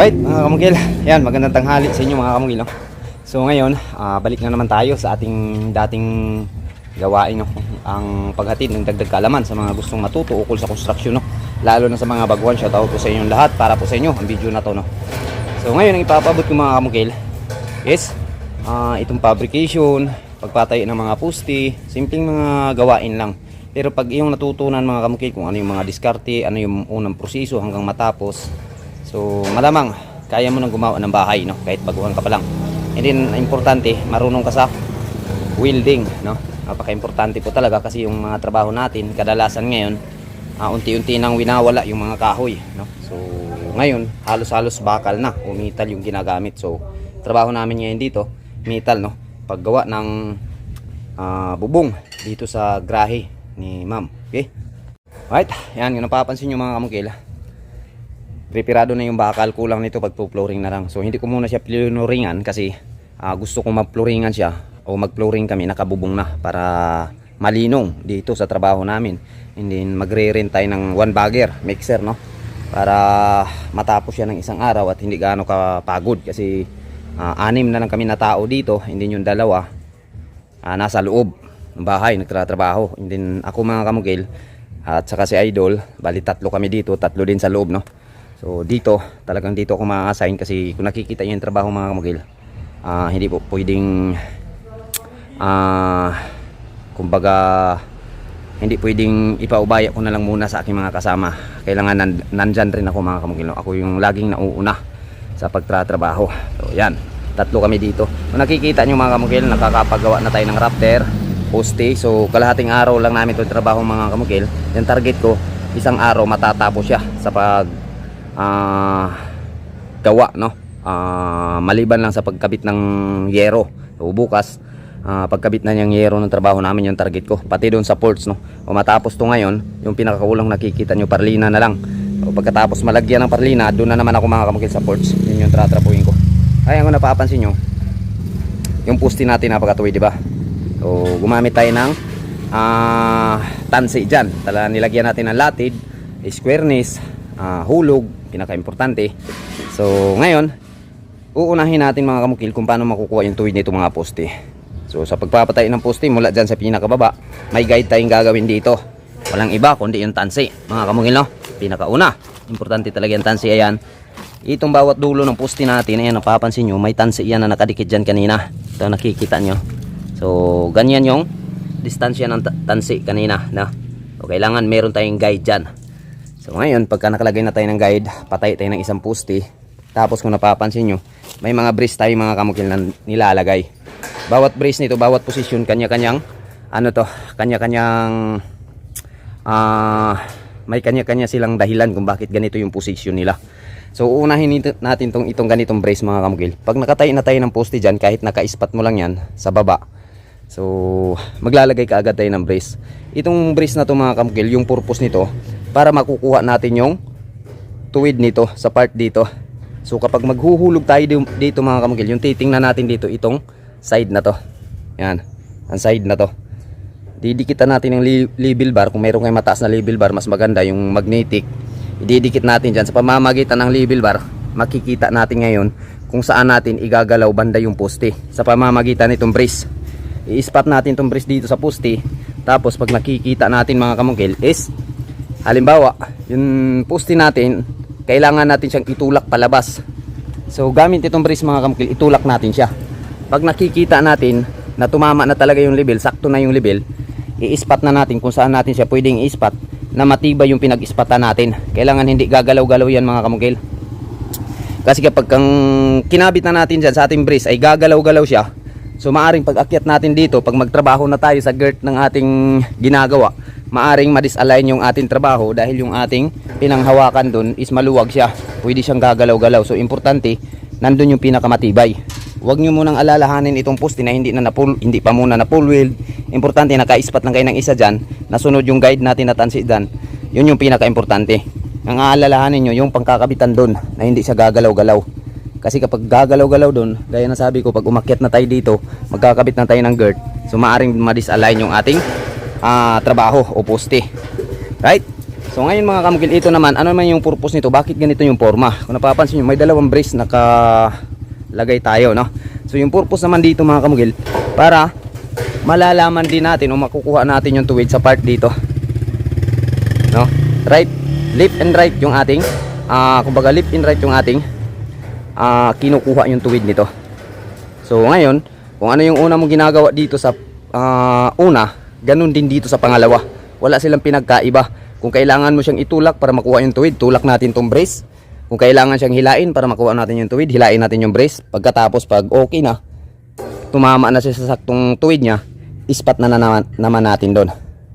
Right, mga kamugil. Yan, magandang tanghali sa inyo mga kamugil. No? So ngayon, ah, balik na naman tayo sa ating dating gawain. No? Ang paghatid ng dagdag kaalaman sa mga gustong matuto ukol sa construction. No? Lalo na sa mga baguhan. Shoutout po sa inyong lahat para po sa inyo ang video na to. No? So ngayon, ang ipapabot ko mga kamugil is ah, itong fabrication, pagpatay ng mga pusti, simpleng mga gawain lang. Pero pag iyong natutunan mga kamukil kung ano yung mga diskarte, ano yung unang proseso hanggang matapos, So, malamang kaya mo nang gumawa ng bahay, no? Kahit baguhan ka pa lang. And then, importante, marunong ka sa welding, no? Napaka-importante po talaga kasi yung mga trabaho natin, kadalasan ngayon, ah, unti-unti nang winawala yung mga kahoy, no? So, ngayon, halos-halos bakal na, o metal yung ginagamit. So, trabaho namin ngayon dito, metal, no? Paggawa ng ah, bubong dito sa grahe ni ma'am. Okay? Right, yan, yung napapansin nyo mga kamukil, preparado na yung bakal kulang nito pag flooring na lang. So hindi ko muna siya pinuringan kasi ah, gusto kong mag-flooringan siya o mag-flooring kami nakabubong na para malinong dito sa trabaho namin. And then magre-rent tayo ng one bagger mixer no? Para matapos siya ng isang araw at hindi gaano kapagod kasi ah, anim na lang kami na tao dito. And then yung dalawa ah, nasa loob ng bahay nagtatrabaho and then ako mga kamugil at saka si Idol bali tatlo kami dito tatlo din sa loob no So dito, talagang dito ako ma-assign kasi kung nakikita niyo yung trabaho mga kamugil, ah hindi po pwedeng ah kumbaga hindi pwedeng ipaubaya ko na lang muna sa aking mga kasama. Kailangan nan, nandyan rin ako mga kamugil. no? Ako yung laging nauuna sa pagtratrabaho. So yan, tatlo kami dito. Kung nakikita niyo mga kamugil, nakakapagawa na tayo ng rafter, poste. So kalahating araw lang namin itong trabaho mga kamugil. Yung target ko, isang araw matatapos siya sa pag ah gawa no? Ah, maliban lang sa pagkabit ng yero. So bukas ah, pagkabit na niyang yero ng trabaho namin yung target ko. Pati doon sa ports no? O matapos to ngayon yung pinakakulang nakikita nyo parlina na lang. O pagkatapos malagyan ng parlina doon na naman ako makakamakin sa ports. Yun yung tratrapuhin ko. Ay ang napapansin nyo yung pusti natin napakatuwi di ba? So gumamit tayo ng ah tansi dyan. Tala nilagyan natin ng latid squareness ah, hulog pinaka-importante. So ngayon uunahin natin mga kamukil kung paano makukuha yung tuwid nito mga poste. So sa pagpapatay ng poste mula dyan sa pinakababa may guide tayong gagawin dito. Walang iba kundi yung tansi. Mga kamukil no? Pinakauna. Importante talaga yung tansi ayan. Itong bawat dulo ng poste natin ayan napapansin nyo may tansi yan na nakadikit dyan kanina. Ito nakikita nyo. So ganyan yung distansya ng ta- tansi kanina na so kailangan meron tayong guide dyan So ngayon, pagka nakalagay na tayo ng guide, patay tayo ng isang poste. Tapos kung napapansin nyo, may mga brace tayo mga kamukil na nilalagay. Bawat brace nito, bawat posisyon, kanya-kanyang, ano to, kanya-kanyang, ah, may kanya-kanya silang dahilan kung bakit ganito yung posisyon nila. So uunahin nito- natin tong, itong ganitong brace mga kamukil. Pag nakatayo na tayo ng poste dyan, kahit naka-ispat mo lang yan sa baba, So, maglalagay ka agad tayo ng brace. Itong brace na to mga kamukil, yung purpose nito, para makukuha natin yung tuwid nito sa part dito. So, kapag maghuhulog tayo di- dito mga kamukil, yung titingnan natin dito, itong side na to. Yan, ang side na to. Didikitan natin yung label bar. Kung mayroon kayong mataas na label bar, mas maganda yung magnetic. Ididikit natin dyan. Sa pamamagitan ng label bar, makikita natin ngayon kung saan natin igagalaw banda yung poste. Sa pamamagitan nitong brace i-spot natin tong brace dito sa poste tapos pag nakikita natin mga kamungkil is halimbawa yung poste natin kailangan natin siyang itulak palabas. So gamit itong brace mga kamungkil itulak natin siya. Pag nakikita natin na tumama na talaga yung level sakto na yung level i-spot na natin kung saan natin siya pwedeng i-spot na matibay yung pinag-spota natin. Kailangan hindi gagalaw-galaw yan mga kamungkil. Kasi kapag kinabit na natin dyan sa ating brace ay gagalaw-galaw siya So maaring pag akyat natin dito, pag magtrabaho na tayo sa girt ng ating ginagawa, maaring ma-disalign yung ating trabaho dahil yung ating pinanghawakan dun is maluwag siya. Pwede siyang gagalaw-galaw. So importante, nandun yung pinakamatibay. Huwag nyo munang alalahanin itong poste na hindi, na napul, hindi pa muna na full wheel. Importante, naka-ispat lang kayo ng isa dyan. Nasunod yung guide natin na tansi dyan. Yun yung pinaka-importante. Ang aalalahanin nyo, yung pangkakabitan dun na hindi siya gagalaw-galaw. Kasi kapag gagalaw-galaw doon, gaya na sabi ko, pag umakyat na tayo dito, magkakabit na tayo ng girt, so maaring ma-disalign yung ating ah, trabaho o poste. Right? So ngayon mga kamukil, ito naman, ano naman yung purpose nito? Bakit ganito yung forma? Kung napapansin nyo, may dalawang brace nakalagay tayo, no? So yung purpose naman dito mga kamukil, para malalaman din natin o makukuha natin yung tuwid sa part dito. No? Right, left and right yung ating, ah kumbaga left and right yung ating ah kinukuha yung tuwid nito. So ngayon, kung ano yung una mong ginagawa dito sa ah, una, ganun din dito sa pangalawa. Wala silang pinagkaiba. Kung kailangan mo siyang itulak para makuha yung tuwid, tulak natin tong brace. Kung kailangan siyang hilain para makuha natin yung tuwid, hilain natin yung brace. Pagkatapos, pag okay na, tumama na siya sa saktong tuwid niya, ispat na, na naman, naman natin doon.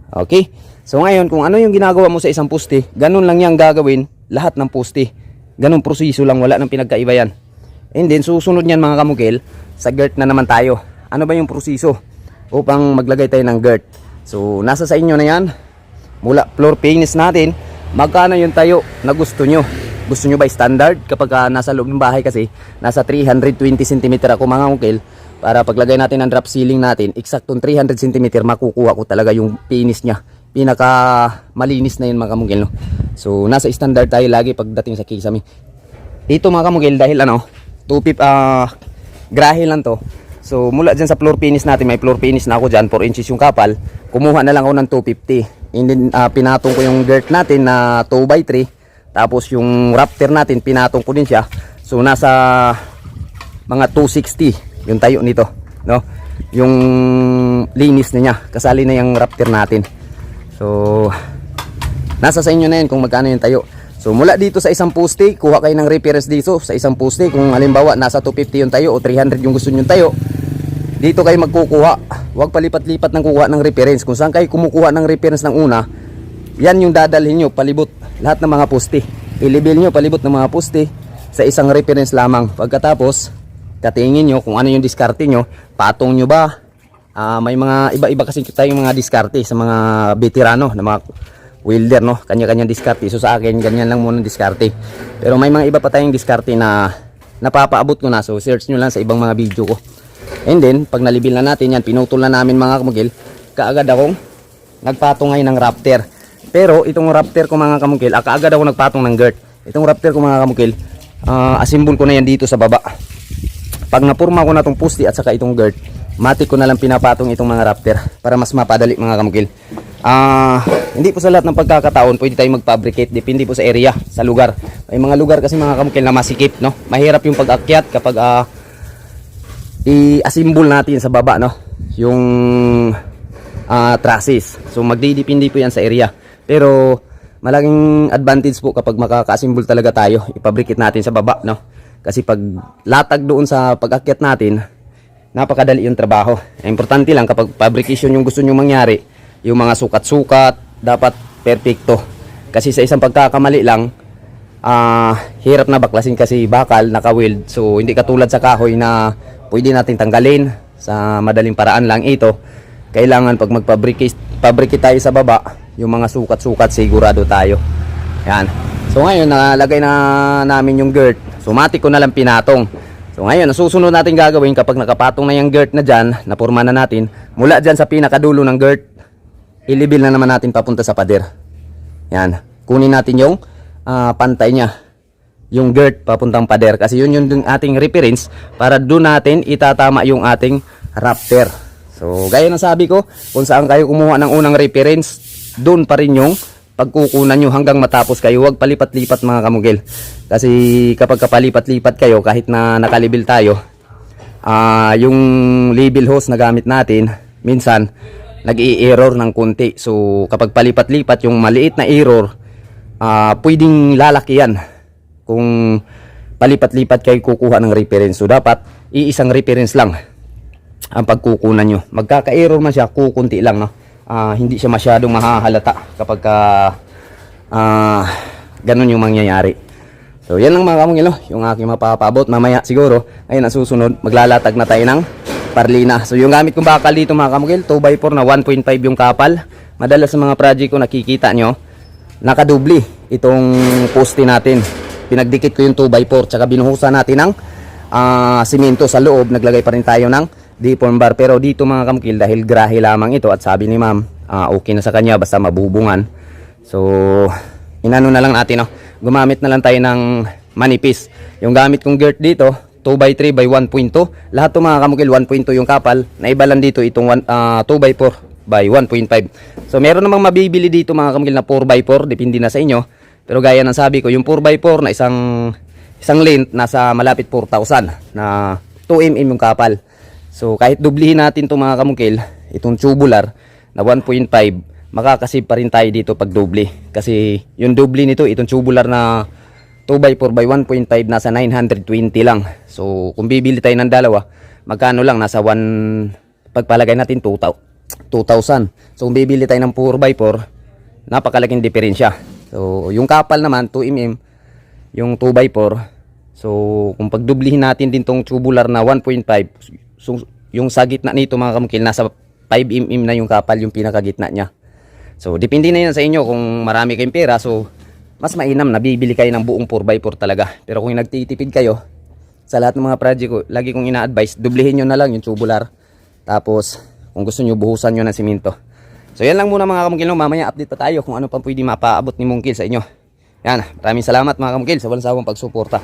Okay? So ngayon, kung ano yung ginagawa mo sa isang puste, ganun lang yung gagawin lahat ng puste. Ganun proseso lang, wala nang pinagkaiba yan. And then, susunod niyan mga kamukil, sa girt na naman tayo. Ano ba yung proseso upang maglagay tayo ng girt? So, nasa sa inyo na yan. Mula floor finish natin, magkano yung tayo na gusto nyo? Gusto nyo ba standard? Kapag ah, nasa loob ng bahay kasi, nasa 320 cm ako mga kamukil, para paglagay natin ng drop ceiling natin, eksaktong 300 cm makukuha ko talaga yung finish niya. Pinaka malinis na yun mga kamukil. No? So, nasa standard tayo lagi pagdating sa kisame. Ito mga kamugil dahil ano, 2 ah grahe lang to. So mula dyan sa floor finish natin, may floor finish na ako dyan, 4 inches yung kapal. Kumuha na lang ako ng 250. And then ah, pinatong ko yung dirt natin na 2x3. Tapos yung raptor natin, pinatong ko din siya. So nasa mga 260 yung tayo nito, no? Yung linis na niya, kasali na yung raptor natin. So nasa sa inyo na yun kung magkano yung tayo. So mula dito sa isang poste, kuha kayo ng reference dito sa isang poste. Kung halimbawa nasa 250 yung tayo o 300 yung gusto nyo tayo, dito kayo magkukuha. Huwag palipat-lipat ng kukuha ng reference. Kung saan kayo kumukuha ng reference ng una, yan yung dadalhin nyo palibot lahat ng mga poste. Ilibil nyo palibot ng mga poste sa isang reference lamang. Pagkatapos, katingin nyo kung ano yung diskarte nyo, patong nyo ba? Ah, may mga iba-iba kasi tayong mga diskarte sa mga veterano na mga welder no? Kanya-kanyang diskarte. So sa akin ganyan lang muna diskarte. Pero may mga iba pa tayong diskarte na napapaabot ko na. So search nyo lang sa ibang mga video ko. And then pag nalibil na natin yan pinutol na namin mga kamugil kaagad akong nagpatong ngayon ng raptor. Pero itong raptor ko mga kamugil ah, kaagad ako nagpatong ng girt itong raptor ko mga kamugil uh, asimbol ko na yan dito sa baba. Pag napurma ko na itong pusti at saka itong girt matik ko na lang pinapatong itong mga raptor para mas mapadali mga kamugil Ah, hindi po sa lahat ng pagkakataon pwede tayong mag-fabricate. Depende po sa area, sa lugar. May mga lugar kasi mga kamukil na masikip, no? Mahirap yung pag-akyat kapag ah, i-assemble natin sa baba, no? Yung ah, trusses. So magdidepende po yan sa area. Pero malaking advantage po kapag makaka-assemble talaga tayo. I-fabricate natin sa baba, no? Kasi pag latag doon sa pag-akyat natin, napakadali yung trabaho. Importante lang kapag fabrication yung gusto nyo mangyari, yung mga sukat-sukat dapat perfecto. Kasi sa isang pagkakamali lang ah hirap na baklasin kasi bakal naka-weld. So hindi katulad sa kahoy na pwede natin tanggalin sa madaling paraan lang. Ito kailangan pag mag-fabricate fabricate tayo sa baba yung mga sukat-sukat sigurado tayo. Yan. So ngayon nalagay na namin yung girt. So matik ko na lang pinatong So ngayon, ang susunod natin gagawin kapag nakapatong na yung girt na dyan, napurma na natin, mula dyan sa pinakadulo ng girt, ilibil na naman natin papunta sa pader. Yan. Kunin natin yung ah, pantay niya. Yung girt papuntang pader. Kasi yun yung ating reference para doon natin itatama yung ating raptor. So, gaya ng sabi ko, kung saan kayo kumuha ng unang reference, doon pa rin yung pagkukunan nyo hanggang matapos kayo. Huwag palipat-lipat mga kamugil. Kasi kapag kapalipat-lipat kayo, kahit na nakalibil tayo, ah yung label hose na gamit natin, minsan, nag-i-error ng konti. So, kapag palipat-lipat yung maliit na error, ah pwedeng lalaki yan. Kung palipat-lipat kayo kukuha ng reference. So, dapat iisang reference lang ang pagkukunan nyo. Magkaka-error man siya, kukunti lang. No? Ah, hindi siya masyadong mahahalata kapag ka, ah, ganun yung mangyayari. So, yan lang mga kamungil, no? yung aking mapapabot. Mamaya siguro, ayun ang susunod, maglalatag na tayo ng parlina. So, yung gamit kong bakal dito mga kamungil, 2x4 na 1.5 yung kapal. Madalas sa mga project ko nakikita nyo, nakadubli itong poste natin. Pinagdikit ko yung 2x4, tsaka binuhusan natin ng ah, simento sa loob. Naglagay pa rin tayo ng deform bar. Pero dito mga kamukil, dahil grahe lamang ito at sabi ni ma'am, ah, okay na sa kanya basta mabubungan. So, inano na lang natin, no? Gumamit na lang tayo ng manipis. Yung gamit kong girt dito, 2x3 by 1.2. Lahat to mga kamukil, 1.2 yung kapal. Naiba lang dito itong one- ah, 2x4 by 1.5. So, meron namang mabibili dito mga kamukil na 4x4. Depende na sa inyo. Pero gaya ng sabi ko, yung 4x4 na isang isang length, nasa malapit 4,000 na 2mm yung kapal. So, kahit dublihin natin to mga kamukil, itong tubular na 1.5, makakasave pa rin tayo dito pag doble. Kasi yung doble nito, itong tubular na 2x4 by 1.5 nasa 920 lang. So kung bibili tayo ng dalawa, magkano lang nasa 1 pagpalagay natin 2,000. 2,000. So kung bibili tayo ng 4x4, napakalaking diferensya. So yung kapal naman 2mm, yung 2x4. So kung pagdublihin natin din tong tubular na 1.5, so, yung sa gitna nito mga kamukil nasa 5mm na yung kapal yung pinakagitna niya. So, depende na yan sa inyo kung marami kayong pera. So, mas mainam na bibili kayo ng buong 4x4 talaga. Pero kung nagtitipid kayo, sa lahat ng mga project ko, lagi kong ina-advise, dublihin nyo na lang yung tubular. Tapos, kung gusto nyo, buhusan nyo ng simento. So, yan lang muna mga kamungkil. No? Mamaya update pa tayo kung ano pa pwede mapaabot ni Mungkil sa inyo. Yan, maraming salamat mga kamungkil sa walang sawang pagsuporta.